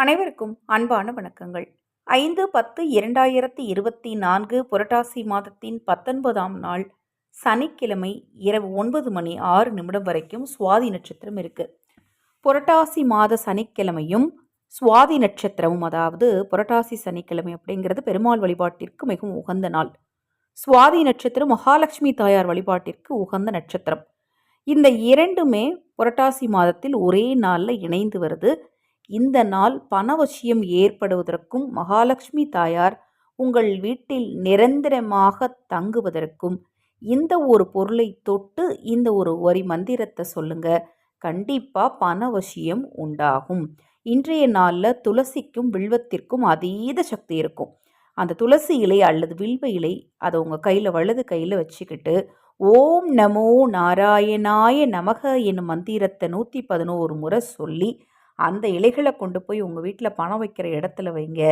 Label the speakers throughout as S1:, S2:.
S1: அனைவருக்கும் அன்பான வணக்கங்கள். ஐந்து பத்து இரண்டாயிரத்தி இருபத்தி நான்கு புரட்டாசி மாதத்தின் பத்தொன்பதாம் நாள் சனிக்கிழமை இரவு ஒன்பது மணி ஆறு நிமிடம் வரைக்கும் சுவாதி நட்சத்திரம் இருக்கு. புரட்டாசி மாத சனிக்கிழமையும் சுவாதி நட்சத்திரமும் அதாவது புரட்டாசி சனிக்கிழமை அப்படிங்கிறது பெருமாள் வழிபாட்டிற்கு மிகவும் உகந்த நாள். சுவாதி நட்சத்திரம் மகாலட்சுமி தாயார் வழிபாட்டிற்கு உகந்த நட்சத்திரம். இந்த இரண்டுமே புரட்டாசி மாதத்தில் ஒரே நாளில் இணைந்து வருது. இந்த நாள் பணவசியம் ஏற்படுவதற்கும் மகாலட்சுமி தாயார் உங்கள் வீட்டில் நிரந்தரமாக தங்குவதற்கும் இந்த ஒரு பொருளை தொட்டு இந்த ஒரு வரி மந்திரத்தை சொல்லுங்க. கண்டிப்பாக பணவசியம் உண்டாகும். இன்றைய நாளில் துளசிக்கும் வில்வத்திற்கும் அதீத சக்தி இருக்கும். அந்த துளசி இலை அல்லது வில்வ இலை அதை உங்கள் கையில் வலது கையில் வச்சுக்கிட்டு ஓம் நமோ நாராயணாய நமக என்னும் மந்திரத்தை நூற்றி பதினோரு முறை சொல்லி அந்த இலைகளை கொண்டு போய் உங்கள் வீட்டில் பணம் வைக்கிற இடத்துல வைங்க.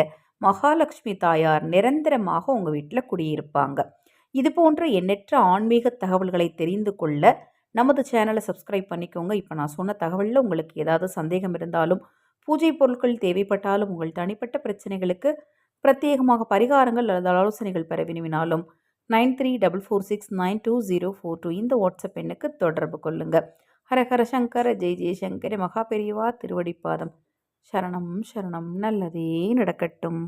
S1: மகாலட்சுமி தாயார் நிரந்தரமாக உங்கள் வீட்டில் குடியிருப்பாங்க. இது போன்ற எண்ணற்ற ஆன்மீக தகவல்களை தெரிந்து கொள்ள நமது சேனலை சப்ஸ்கிரைப் பண்ணிக்கோங்க. இப்போ நான் சொன்ன தகவலில் உங்களுக்கு ஏதாவது சந்தேகம் இருந்தாலும் பூஜை பொருட்கள் தேவைப்பட்டாலும் உங்கள் தனிப்பட்ட பிரச்சனைகளுக்கு பிரத்யேகமாக பரிகாரங்கள் அல்லது ஆலோசனைகள் பெற விரும்பினாலும் nine three double four six nine two zero four two இந்த வாட்ஸ்அப் எண்ணுக்கு தொடர்பு கொள்ளுங்கள் ஹரஹர சங்கர ஜெய் ஜெய்சங்கர மகா பெரியவா திருவடிப்பாதம். சரணம் சரணம் நல்லதே நடக்கட்டும்.